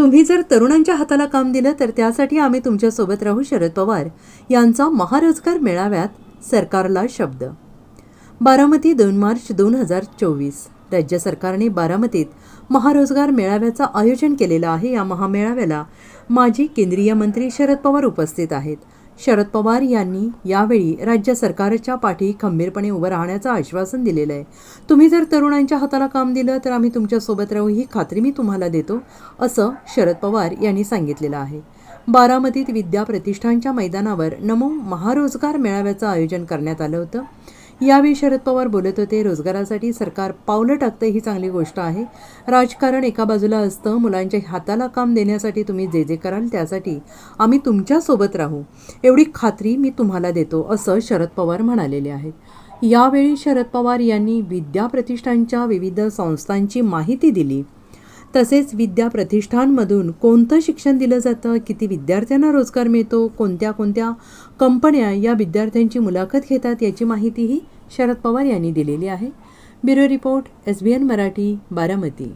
तुम्ही जर तरुणांच्या हाताला काम दिलं तर त्यासाठी आम्ही तुमच्यासोबत राहू शरद पवार यांचा महारोजगार मेळाव्यात सरकारला शब्द. बारामती दोन मार्च दोन हजार चोवीस. राज्य सरकारने बारामतीत महारोजगार मेळाव्याचं आयोजन केलेलं आहे. या महामेळाव्याला माजी केंद्रीय मंत्री शरद पवार उपस्थित आहेत. शरद पवार यांनी यावेळी राज्य सरकारच्या पाठी खंबीरपणे उभं राहण्याचं आश्वासन दिलेलं आहे. तुम्ही जर तरुणांच्या हाताला काम दिलं तर आम्ही तुमच्यासोबत राहू ही खात्री मी तुम्हाला देतो असं शरद पवार यांनी सांगितलेलं आहे. बारामतीत विद्या प्रतिष्ठानच्या मैदानावर नमो महारोजगार मेळाव्याचं आयोजन करण्यात आलं होतं. यावेळी शरद पवार बोलत होते रोजगारासाठी सरकार पावलं टाकतं ही चांगली गोष्ट आहे. राजकारण एका बाजूला असतं मुलांच्या हाताला काम देण्यासाठी तुम्ही जे जे कराल त्यासाठी आम्ही तुमच्यासोबत राहू. एवढी खात्री मी तुम्हाला देतो असं शरद पवार म्हणालेले आहेत. यावेळी शरद पवार यांनी विद्याप्रतिष्ठानच्या विविध संस्थांची माहिती दिली. तसेच विद्या प्रतिष्ठानमधून कोणतं शिक्षण दिलं जातं किती विद्यार्थ्यांना रोजगार मिळतो कोणत्या कोणत्या कंपन्या या विद्यार्थ्यांची मुलाखत घेतात याची माहितीही शरद पवार यांनी दिलेली आहे. Bureau report S B N Marathi Baramati.